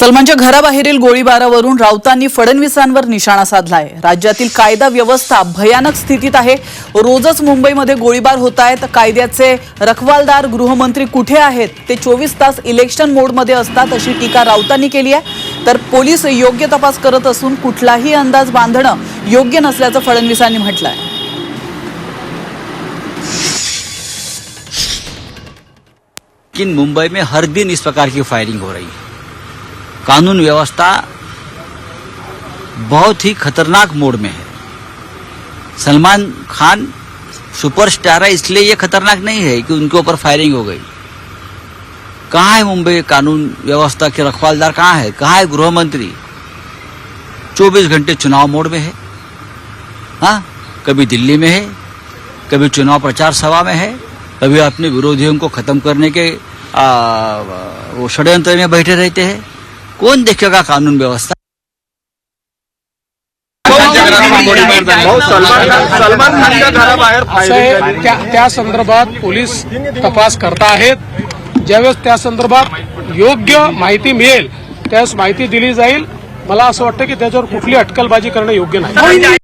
सलमानच्या घराबाहेरील गोळीबारावरून राऊतांनी फडणवीसांवर निशाणा साधलाय. राज्यातील कायदा व्यवस्था भयानक स्थितीत आहे. रोजच मुंबईमध्ये गोळीबार होत आहेत कायद्याचे रखवालदार गृहमंत्री कुठे आहेत? ते चोवीस तास इलेक्शन मोडमध्ये असतात अशी टीका राऊतांनी केली आहे. तर पोलीस योग्य तपास करत असून कुठलाही अंदाज बांधणं योग्य नसल्याचं फडणवीसांनी म्हटलं आहे मुंबई में हर दिन इस प्रकार की फायरिंग हो रही है। कानून व्यवस्था बहुत ही खतरनाक मोड में है। सलमान खान सुपरस्टार है इसलिए ये खतरनाक नहीं है कि उनके ऊपर फायरिंग हो गई। कहाँ है मुंबई कानून व्यवस्था के रखवालदार? कहाँ है? कहाँ है गृह मंत्री 24 घंटे चुनाव मोड में है। हाँ कभी दिल्ली में है कभी चुनाव प्रचार सभा में है कभी अपने विरोधियों को खत्म करने के आ, वो षड्यंत्र में बैठे रहते हैं। कौन देखेगा कानून व्यवस्था त्या संदर्भात पोलीस तपास करता आहेत ज्यावेळेस त्या संदर्भात योग्य माहिती मिळेल त्यावेळेस माहिती दिली जाईल मला असं वाटतं की त्याच्यावर कुठली अटकलबाजी करणं योग्य नाही